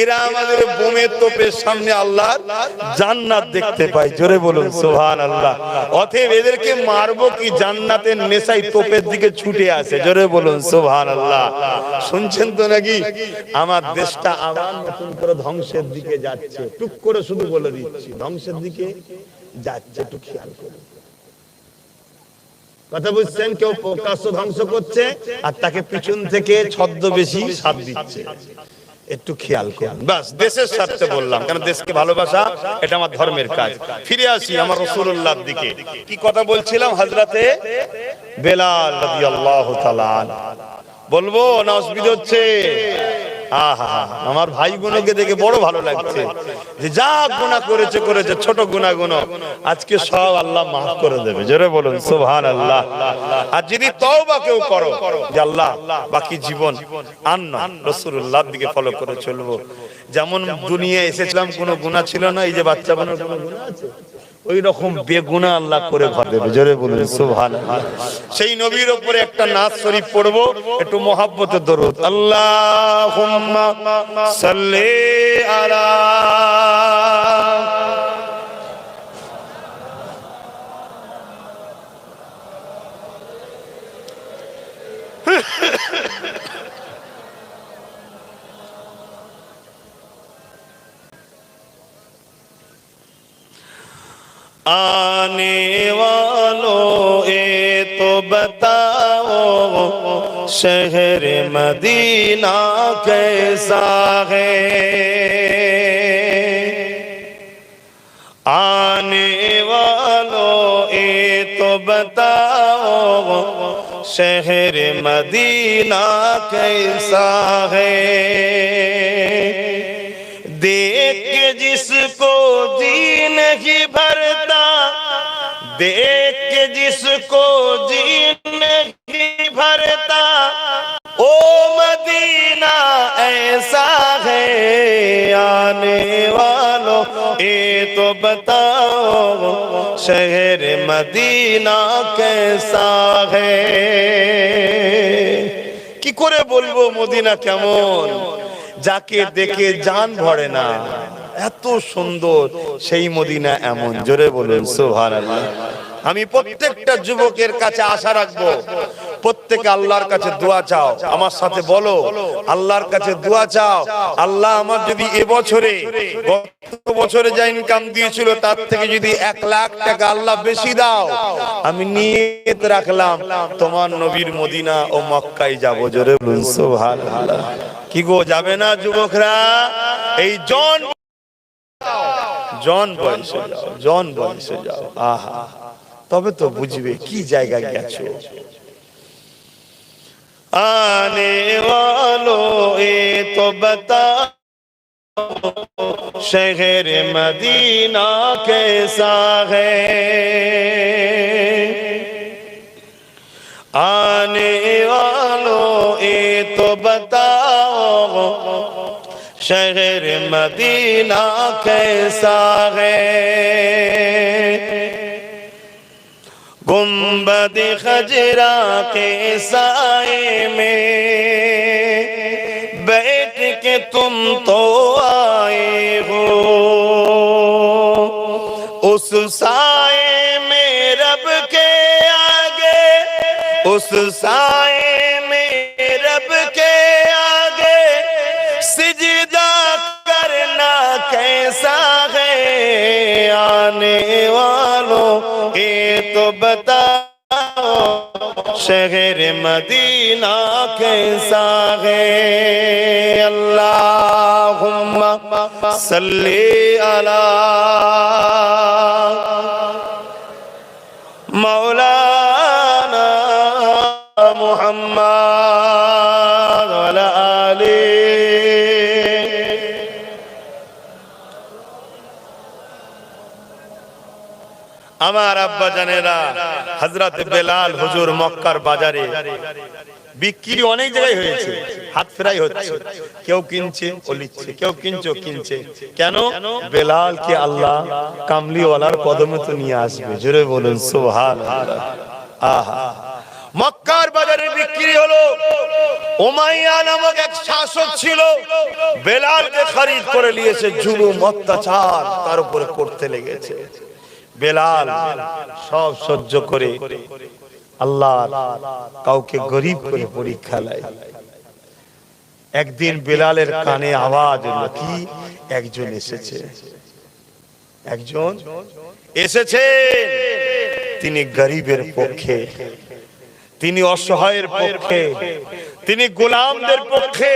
এরা আমাদের বোমের তোপের সামনে আল্লাহ জান্নাত দেখতে জোরে বলুন সোহান আল্লাহ এদেরকে মারবো কি জান্নাতের নেশাই তোপের দিকে ছুটে জোরে বলুন সোহান আল্লাহ শুনছেন তো নাকি? আমার দেশটা আবার নতুন করে ধ্বংসের দিকে যাচ্ছে। টুক করে শুধু বলে দিচ্ছি, ধ্বংসের দিকে যাচ্ছে, একটু খেয়াল করুন। কথা বুঝছেন? কেউ প্রকাশ্য ধ্বংস করছে আর তাকে পিছন থেকে ছদ্মবেশী সাপ দিচ্ছে। একটু খেয়াল করুন। বাস দেশের স্বার্থে বললাম কারণ দেশকে ভালোবাসা এটা আমার ধর্মের কাজ। ফিরে আসি আমার রসুল্লাহর দিকে। কি কথা বলছিলাম হাজরাতে বেলাল রাদিয়াল্লাহু তাআলা বলব না অসুবিধা হচ্ছে। আমার ভাই গুণকে দেখে বড় ভালো লাগছে। যে যা গুণা করেছে করেছে, ছোট গুণা গুণ আজকে সব আল্লাহ মাফ করে দেবে। জোরে বলুন সুবহান আল্লাহ আর যদি তওবা কেউ করো, যে আল্লাহ, বাকি জীবন আর না রাসূলুল্লাহর দিকে ফলো করে চলবো। যেমন দুনিয়া এসেছিলাম, কোনো গুনাহ ছিল না, এই যে বাচ্চা বানার কোনো গুনাহ আছে? ওই রকম বেগুনা আল্লাহ করে ঘর দেবে। জোরে বলুন সুবহান সেই নবীর উপরে একটা নাচ শরীফ পড়ব, একটু মহাব্বতে দরুদ আল্লাহুম্মা সাল্লি আলা آنے والوں اے تو بتاؤ، شہر مدینہ کیسا ہے؟ آنے والوں اے تو بتاؤ، شہر مدینہ کیسا ہے؟ دیکھ جس کو جی نہیں بھرتا देख के जिसको जी नहीं भरता ओ मदीना ऐसा है आने वालों ये तो बताओ शहर मदीना कैसा है কি করে বলবো মদিনা কেমন যাকে দেখে জান ভরে না এত সুন্দর, সেই মদিনা এমন। জোরে বলুন সোহান আমি প্রত্যেকটা যুবকের কাছে আশা রাখব, প্রত্যেকে আল্লাহর কাছে দোয়া চাও। আমার সাথে বলো, আল্লাহর কাছে দোয়া চাও। আল্লাহ আমার যদি এবছরে বছরে যা ইনকাম দিয়েছিল, তার থেকে যদি এক লাখ টাকা আল্লাহ বেশি দাও, আমি নিয়ত রাখলাম, তোমার নবীর মদিনা ও মক্কায় যাব। জোরে কি গো, যাবে না যুবকরা? এই জন জন বয়সে যাও জন বয়সে যাও আহা তবে তো বুঝবে কি জায়গায় গেছো आने वालों ये तो बता शहर मदीना कैसा है شہر مدینہ کیسا ہے گمبد خجرہ کے سائے میں بیٹھ کے تم تو آئے ہو۔ اس سائے میں رب کے آگے، اس سائے बताओ शहर मदीना कैसा है अल्लाहुम्मा सल्ली अला मौलाना मुहम्मद আমার আব্বা জানেরা হজরত বেলাল হুজুর মক্কার বাজারে। বিক্রি অনেক জায়গায় হয়েছে, হাত ফেরাই হচ্ছে। কেউ কিনছে, ও লিখছে কেউ কিনছে কিনছে। কেন? বেলাল কে আল্লাহ কামলিওয়ালার কদমে তো নিয়ে আসবে। জোরে বলুন সোহান আহা। মক্কার বাজারে বিক্রি হলো ওমাইয়া নামক এক শাসক ছিল। বেলালকে খরিদ করে নিয়েছে জুলুম, অত্যাচার তার উপরে করতে লেগেছে। বেলাল সব সহ্য করে আল্লাহ কাউকে গরিব করে পরীক্ষা নেয়। একদিন বেলালের কানে আওয়াজ এলো কি? একজন এসেছে। একজন এসেছে। তিনি গরিবের পক্ষে, তিনি অসহায়ের পক্ষে, তিনি গোলামদের পক্ষে,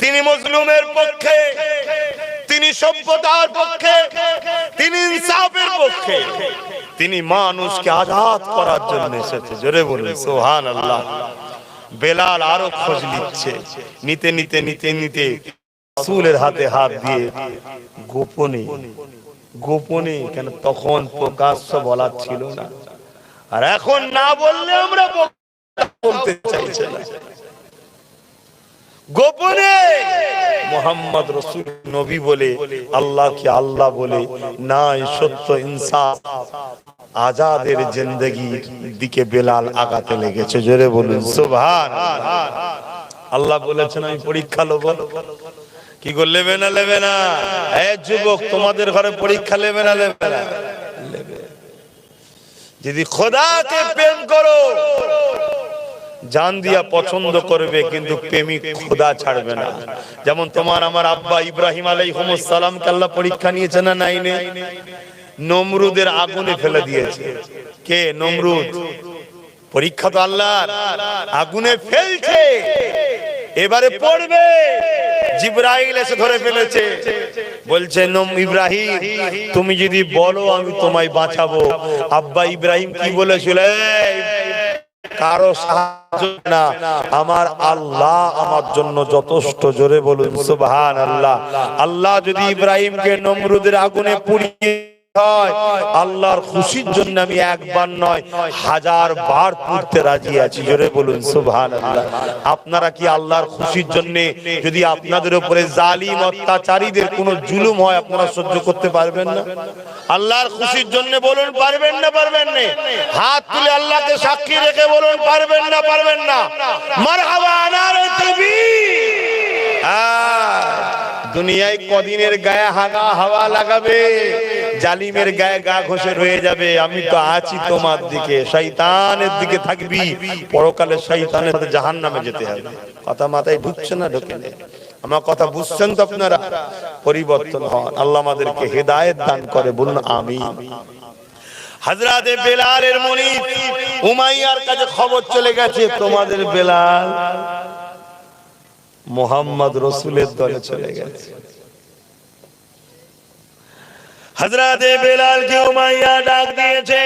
তিনি মজলুমের পক্ষে তিনি সভ্যতার পক্ষে, তিনি ইনসাফের পক্ষে, তিনি মানুষকে আজাদ করার জন্য এসেছে। জোরে বলুন সোহান আল্লাহ বেলাল আরও খোঁজ নিচ্ছে। নিতে নিতে নিতে নিতে রাসূলের হাতে হাত দিয়ে গোপনে গোপনে কেন তখন প্রকাশ্য বলার ছিল না। আর এখন না বললে আমরা বলতে চাইছে না। গোপনে। মোহাম্মদ রসুল নবী বলে আল্লাহ কি আল্লাহ বলে, নাই সত্য ইনসাফ। আজাদের জিন্দগির দিকে বেলাল আগাতে লেগেছে, জোরে বলুন, সুবহান। আল্লাহ বলেছেন, আমি পরীক্ষা লব কি গো লেবে না লেবে না? এ যুবক, তোমাদের ঘরে পরীক্ষা লেবে না লেবে না? যদি খোদাকে প্রেম করো জান দিয়া পছন্দ করবে কিন্তু প্রেমিক খোদা ছাড়বে না। যেমন তোমার আমার আব্বা ইব্রাহিম আলাইহিস সালাম আল্লাহ পরীক্ষা নিয়েছে না নাইনে নমরুদের আগুনে ফেলে দিয়েছে। কে? নমরুদ। পরীক্ষা তো আল্লাহ আগুনে ফেলছে। এবারে পড়বে। জিব্রাইল এসে ধরে ফেলেছে। বলছে নম ইব্রাহিম তুমি যদি বলো আমি তোমায় বাঁচাবো। আব্বা ইব্রাহিম কি বলেছিল? এই, কারও সাহায্য না। আমার আল্লাহ আমার জন্য যথেষ্ট জোরে বলুন সুবহান আল্লাহ আল্লাহ যদি ইব্রাহিমকে নমরুদের আগুনে পুড়িয়ে আল্লাহর খুশির জন্য আমি একবার নয় হাজার বার পড়তে রাজি আছি। জোরে বলুন সুবহান আল্লাহ আপনারা কি আল্লাহর খুশির জন্য যদি আপনাদের উপরে জালিম অত্যাচারীদের কোনো জুলুম হয় আপনারা সহ্য করতে পারবেন না? আল্লাহর খুশির জন্য বলুন পারবেন না পারবেন না? হাত তুলে আল্লাহকে সাক্ষী রেখে বলুন পারবেন না পারবেন না? মারহাবা আনারে তাকবীর হ্যাঁ, দুনিয়ায় কদিনের গায়ে হাগা হাওয়া লাগাবে, জালিমের গায়ে গা ঘষে রয়ে যাবে। আমি তো আছি তোমার দিকে, শয়তানের দিকে থাকবি। পরকালে শয়তানের জাহান নামে যেতে হবে। কথা মাথায় ঢুকছে না ঢুকে আমার কথা বুঝছেন তো আপনারা? পরিবর্তন হন। আল্লাহ আমাদেরকে হেদায়েত দান করে, বলুন আমি হাজরাতে বেলালের মনি উমাইয়ার কাছে খবর চলে গেছে, তোমাদের বেলাল মোহাম্মদ রসুলের দলে চলে গেছে। হজরতে বেলাল কে উমাইয়া ডাক দিয়েছে,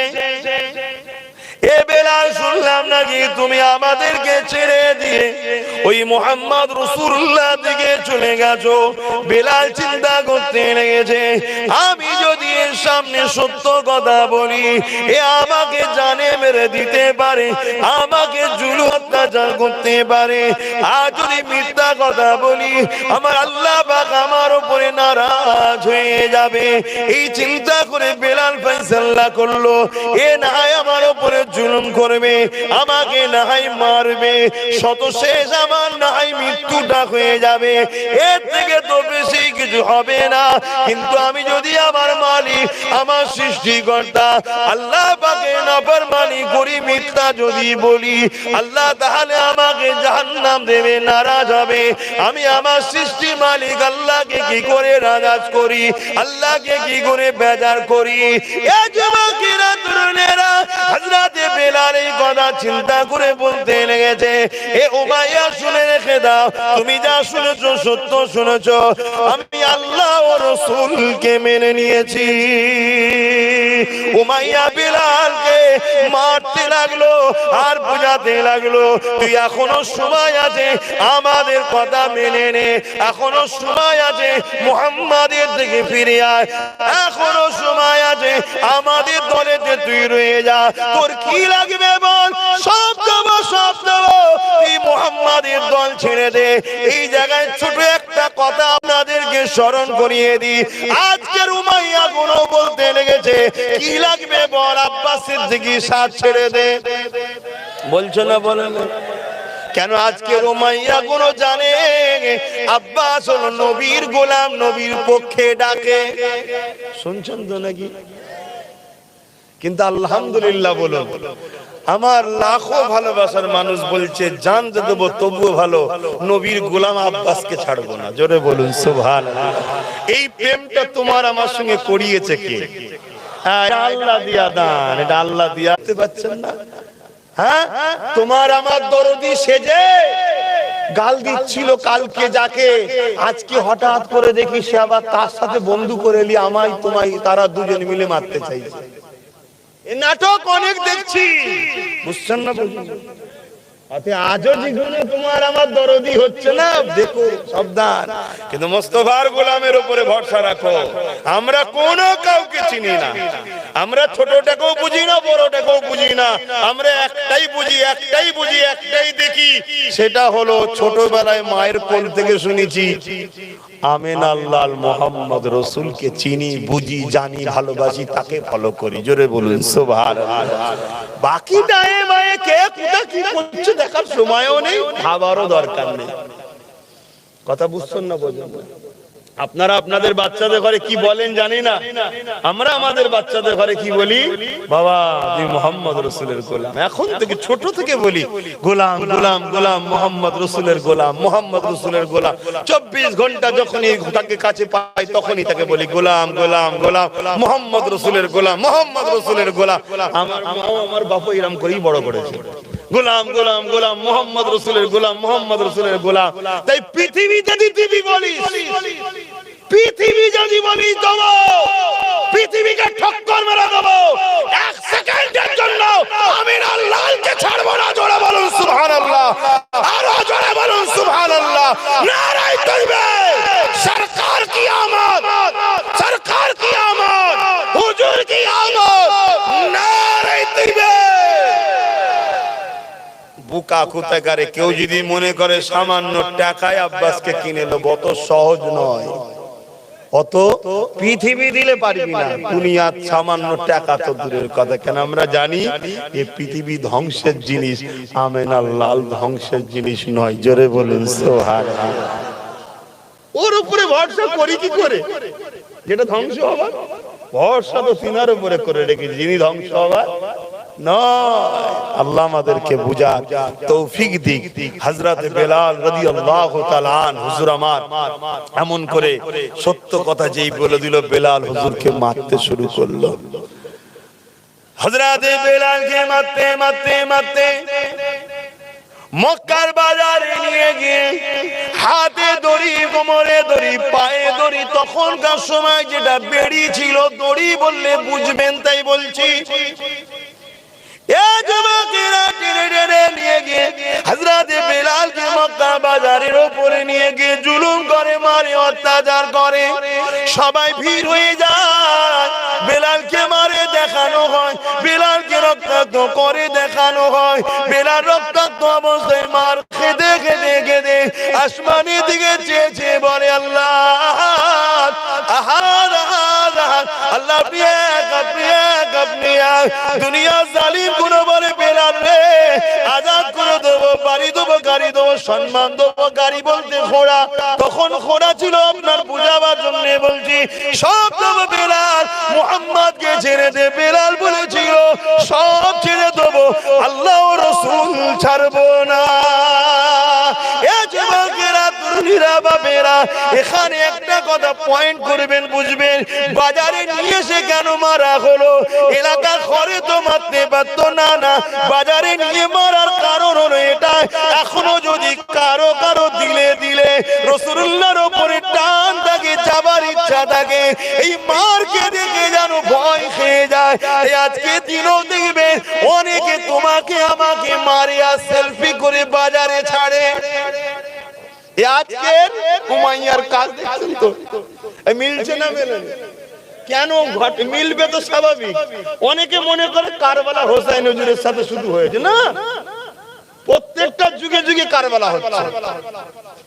এ বেলাল, শুনলাম নাকি তুমি আমাদেরকে ছেড়ে দিয়ে ওই মোহাম্মদ রসুল্লাহ দিকে চলে গেছো? বেলাল চিন্তা করতে লেগেছে, আমি যদি এর সামনে সত্য কথা বলি, এ আমাকে জানে মেরে দিতে পারে, আমাকে জুলু অত্যাচার করতে পারে। আর যদি মিথ্যা কথা বলি, আমার আল্লাহ পাক আমার উপরে নারাজ হয়ে যাবে। এই চিন্তা করে বেলাল ফয়সাল্লাহ করল, এ না হয় আমার উপরে জুলুম করবে, আমাকে না হয় মারবে শত শেষ আমার না হয় মৃত্যুটা হয়ে যাবে। এর থেকে তো বেশি কিছু হবে না, কিন্তু আমি যদি আমার মালিক, আমার সৃষ্টিকর্তা, আল্লাহ পাকে নাফরমানি করি মিথ্যা যদি বলি, আল্লাহ তাহলে আমাকে জাহান্নাম দেবে, নারাজ হবে। আমি আমার সৃষ্টি মালিক আল্লাহকে কি করে নারাজ করি? আল্লাহকে কি করে বেজার করি? শুনেছো আমি আল্লাহ মেনে নিয়েছি। মারতে লাগল আর বোঝাতে লাগল, তুই এখনও সময় আছে, আমাদের কথা মেনে নে, এখনও সময় আছে, মোহাম্মদের দিকে ফিরে আয়, এখনও সময় আছে, আমাদের দলেতে তুই রয়ে যা, তোর কি লাগবে বল, সব দেবো সব তুই মুহাম্মাদের দল ছেড়ে দে। এই জায়গায় ছোট একটা কথা আপনাদেরকে স্মরণ করিয়ে কোনো বলতে লেগেছে, কি লাগবে বল সাথ ছেড়ে দে। বলছো না বলে কেন আজকে রোমাইয়া কোন জানে? আব্বাস হলো নবীর গোলাম, নবীর পক্ষে ডাকে। শুনছেন তো নাকি? কিন্তু আলহামদুলিল্লাহ বলুন। আমার লাখো ভালোবাসার মানুষ বলছে জানতে দেবো, তবুও ভালো। নবীর গোলাম আব্বাসকে ছাড়বো না। জোরে বলুন সুভান এই প্রেমটা তোমার আমার সঙ্গে করিয়েছে কে? হ্যাঁ হ্যাঁ? গাল দিচ্ছিল কালকে যাকে। আজকে হঠাৎ করে দেখি সে আবার তার সাথে বন্ধু করে এলি আমায় তোমায়, তারা দুজন মিলে মারতে চাইছে। নাটক অনেক দেখছি। বুঝছেন না? আজও তোমার আমার দরদি হচ্ছে না? দেখো, সাবধান। কিন্তু মোস্তফার গোলামের উপরে ভরসা রাখো। আমরা কোন কাউকে চিনি না। আমরা ছোটটাকেও বুঝি না, বড়টাকেও বুঝি না। আমরা একটাই বুঝি একটাই বুঝি, একটাই দেখি। সেটা হলো ছোটবেলায় মায়ের কোল থেকে শুনেছি আমেন আল্লাহ মোহাম্মদ রসুলকে চিনি, বুঝি, জানি, ভালোবাসি, তাকে ফলো করি। জোরে বলুন বাকি ডায়ে মায়ে কে, কোথা কি করছে দেখার সময়ও নেই, খাবারও দরকার নেই। কথা বুঝছেন না বোঝেন? আপনারা আপনাদের বাচ্চাদের ঘরে কি বলেন জানি না। আমরা আমাদের বাচ্চাদের ঘরে কি বলি? বাবা মোহাম্মদ রসুলের গোলাম। এখন থেকে, ছোট থেকে বলি, গোলাম গোলাম গোলাম, মোহাম্মদ রসুলের গোলাম, মোহাম্মদ রসুলের গোলাম। চব্বিশ ঘণ্টা যখনই তাকে কাছে পাই, তখনই তাকে বলি, গোলাম গোলাম গোলাম, মোহাম্মদ রসুলের গোলাম, মোহাম্মদ রসুলের গোলাম। আমার মাও আমার বাপু এরম করেই বড় করেছে। গোলাম গোলাম গোলাম, মোহাম্মদ রসুলের গোলাম, মোহাম্মদ রসুলের গোলাম। তাই পৃথিবীতে পৃথিবী বলিস, পৃথিবী যদি বলি দেবো। পৃথিবীকে ঠক্কর মেরে দেবো। এক সেকেন্ডের জন্য আমি লালকে ছাড়বো না, জোরে বলুন সুবহান আল্লাহ আরও জোরে বলুন সুবহান আল্লাহ নারাই তৈবে সরকার কি আমত সরকার কি আমত হুজুর কি আমত নারাই তৈবে বুকা কুতাকারে কেউ যদি মনে করে সামান্য টাকায় আব্বাসকে কিনে নেব, অত সহজ নয়। অত পৃথিবী দিলে পারবি না, দুনিয়ার সামান্য টাকা তো দূরের কথা। কেন আমরা জানি, এ পৃথিবী ধ্বংসের জিনিস আমেনা লাল ধ্বংসের জিনিস নয়। জোরে বলুন সোহার ওর উপরে ভরসা করি কি করে? যেটা ধ্বংস হবার, ভরসা তো সিনার উপরে করে রেখেছি। যিনি ধ্বংস হবার মারতে শুরু করল। মক্কার বাজারে নিয়ে গিয়ে হাতে দড়ি, কোমরে দড়ি, পায়ে দড়ি, তখনকার সময় যেটা বেড়ি ছিল দড়ি বললে বুঝবেন, তাই বলছি। সবাই ভিড় হয়ে যায়। বেলালকে মারে, দেখানো হয়। বেলালকে রক্তাক্ত করে দেখানো হয়। বেলাল রক্তাক্ত অবস্থায় মার খেতে খেতে খেতে আসমানের দিকে চেয়ে চেয়ে বলে, আল্লাহ আহার আল্লাহ দুনিয়া জালিম কোন বলে বেলাল রে। আজাদ করে দেবো, বাড়ি দেবো, গাড়ি দেবো, সম্মান দেবো, গাড়ি বলতে ঘোড়া। তখন ঘোড়া ছিল আপনার বুঝাবার জন্য বলছি, সব দেবো বেলাল, মোহাম্মদকে ছেড়ে দে, বেলাল বলেছিল, সব ছেড়ে দেবো, আল্লাহ রসুল ছাড়বো না। বাপেরা এখানে একটা কথা পয়েন্ট করবেন, বুঝবেন। বাজারে নিয়ে এসে কেন মারা হলো? এলাকার ঘরে তো মারতে পারতো না না। বাজারে নিয়ে মারার কারণ হলো এটা এখনও যদি কারও কারও দিলে দিলে রসুল্লাহর ওপরে টান থাকে, যাবার ইচ্ছা থাকে, এই মারকে দেখে যেন ভয় খেয়ে যায়। আজকে দিনও দেখবে, অনেকে তোমাকে আমাকে মারে আর সেলফি করে বাজারে ছাড়ে। এ আজকে উমাইয়ার কাজ দেখছেন তো? মিলছে না মেলে কেন ঘটে? মিলবে তো স্বাভাবিক। অনেকে মনে করে কারবালা হোসাইন হুজুরের সাথে শুধু হয়েছে, না? প্রত্যেকটা যুগে যুগে কারবালা হচ্ছে।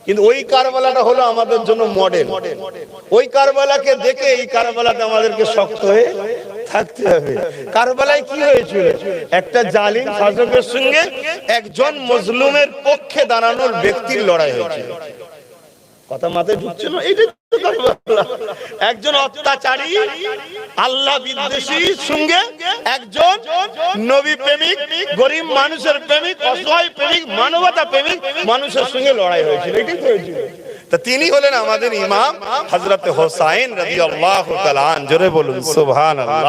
কিন্তু ওই কারবালাটা হলো আমাদের জন্য মডেল ওই কারবালাকে দেখে এই কারবালাটা আমাদেরকে শক্ত হয়ে থাকতে হবে। কারবালায় কি হয়েছিল? একটা জালিম শাসকের সঙ্গে একজন মজলুমের পক্ষে দাঁড়ানোর ব্যক্তির লড়াই হয়েছিল। কথা মাথায় ঢুকছে না? এইটাই তো একজন অত্যাচারী, আল্লাহ বিদ্বেষীর সঙ্গে একজন নবী প্রেমিক, গরিব মানুষের প্রেমিক, অসহায় প্রেমিক, মানবতা প্রেমিক মানুষের সঙ্গে লড়াই হয়েছিল। এটাই তো হয়েছিল। তিনি হলেন আমাদের ইমাম হজরত হোসাইন রাজি আল্লাহ জোরে বলুন সুবহান আল্লাহ